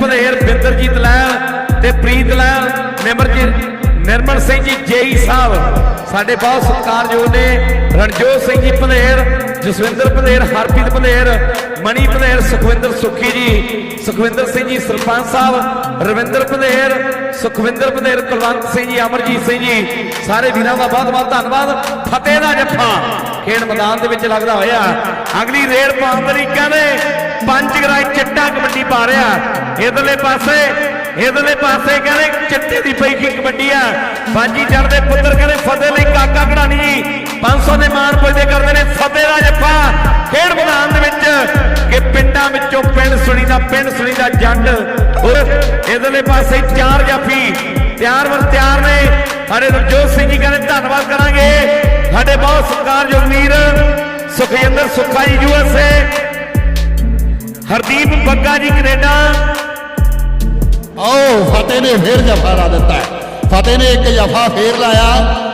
ਭਲੇਰ ਬਿੰਦਰਜੀਤ ਲੈਲ ਤੇ ਪ੍ਰੀਤ ਲੈਲ ਨਿਮਰਜੀਤ ਨਿਰਮਲ ਸਿੰਘ ਜੀ, ਜੇਈ ਸਾਹਿਬ। ਸਾਡੇ ਬਹੁਤ ਸਤਿਕਾਰਯੋਗ ਨੇ। ਰਣਜੋਤ ਸਿੰਘ ਜੀ ਭਲੇਰ ਜਸਵਿੰਦਰ ਭਲੇਰ ਹਰਪ੍ਰੀਤ ਭਲੇਰ ਮਣੀ ਭਲੇਰ ਸੁਖਵਿੰਦਰ ਸੁੱਖੀ ਜੀ, ਸੁਖਵਿੰਦਰ ਸਿੰਘ ਜੀ, ਸਰਪੰਚ ਸਾਹਿਬ, ਰਵਿੰਦਰ ਭਲੇਰ ਸੁਖਵਿੰਦਰ ਭਲੇਰ ਕੁਲਵੰਤ ਸਿੰਘ ਜੀ, ਅਮਰਜੀਤ ਸਿੰਘ ਜੀ। ਸਾਰੇ ਵੀਰਾਂ ਦਾ ਬਹੁਤ ਬਹੁਤ ਧੰਨਵਾਦ। ਫਤਿਹ ਦਾ ਜੱਫਾ ਖੇਡ ਮੈਦਾਨ ਦੇ ਵਿੱਚ ਲੱਗਦਾ ਹੋਇਆ। ਅਗਲੀ ਰੇਡ ਪਾਉਣ ਤਰੀਕਾ ਨੇ ਪੰਜ ਗਰਾਈ ਚਿੱਟਾ ਕਬੱਡੀ ਪਾ ਰਿਹਾ। ਇਧਰਲੇ ਪਾਸੇ ਇਧਰਲੇ ਪਾਸੇ ਕਹਿੰਦੇ ਚਿੱਟੇ ਦੀ ਪਈ ਕੀ ਕਬੱਡੀ ਆ। ਬਾਜੀ ਚੜਦੇ ਪੁੱਤਰ ਕਹਿੰਦੇ ਫਤਿਹ ਲਈ ਕਾਕਾ ਕਢਾਣੀ ਜੀ। 500 ਦੇ ਮਾਣ ਪੁੱਜਦੇ ਕਰਦੇ ਨੇ ਫਤਿਹ ਦਾ ਜੱਫਾ। ਖੇਡ ਮੈਦਾਨ ਦੇ ਵਿੱਚ ਕਿ ਪਿੰਡਾਂ ਵਿੱਚੋਂ ਪਿੰਡ ਸੁਣੀ ਦਾ, ਪਿੰਡ ਸੁਣੀ ਦਾ ਜੰਡ। ਔਰ ਇਧਰਲੇ ਪਾਸੇ ਚਾਰ ਜਾਫੀ, ਤਿਆਰ ਵਰ ਤਿਆਰ ਨੇ। ਸਾਡੇ ਰਜੋਤ ਸਿੰਘ ਜੀ ਕਹਿੰਦੇ ਧੰਨਵਾਦ ਕਰਾਂਗੇ। ਸਾਡੇ ਬਹੁਤ ਸਤਿਕਾਰਯੋਗ ਵੀਰ ਸੁਖਜਿੰਦਰ ਸੁੱਖਾ ਜੀ ਯੂਐਸਏ ਹਰਦੀਪ ਬੱਗਾ ਜੀ ਕੈਨੇਡਾ ਆਓ ਫਤਿਹ ਨੇ ਫੇਰ ਜਫਾ ਲਾ ਦਿੱਤਾ। ਫਤਿਹ ਨੇ ਇੱਕ ਜਫਾ ਫੇਰ ਲਾਇਆ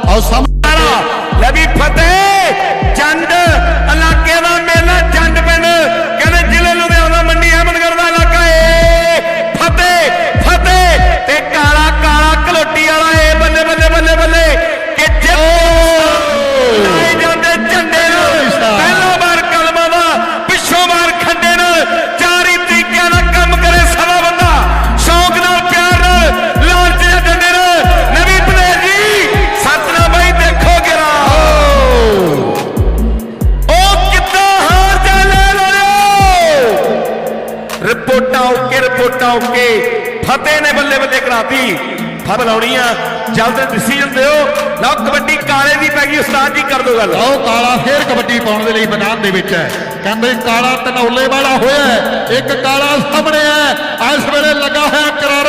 ਆਓ ਸਮ ਸਾਰਾ ਲੈ ਵੀ ਫਤਿਹ ਜੰਡ ਰਿਪੋਰਟਾਂ ਰਿਪੋਰਟਾਂ ਓਕੇ ਫਤਿਹ ਨੇ ਬੱਲੇ ਬੱਲੇ ਕਰਾਤੀ। ਫਬ ਲਾਉਣੀ ਆ ਜਲਦ ਡਿਸੀਜਨ ਦਿਓ। ਲਓ, ਕਬੱਡੀ ਕਾਲੇ ਦੀ ਪੈ ਗਈ। ਉਸਤਾਦ ਜੀ, ਕਰ ਦੋ ਗੱਲ। ਆਓ ਕਾਲਾ ਫੇਰ ਕਬੱਡੀ ਪਾਉਣ ਦੇ ਲਈ ਮੈਦਾਨ ਦੇ ਵਿੱਚ ਹੈ। ਕਹਿੰਦੇ ਕਾਲਾ ਤਨੌਲੇ ਵਾਲਾ ਹੋਇਆ ਇੱਕ ਕਾਲਾ ਸਾਹਮਣੇ ਹੈ। ਇਸ ਵੇਲੇ ਲੱਗਾ ਹੋਇਆ ਕਰਾ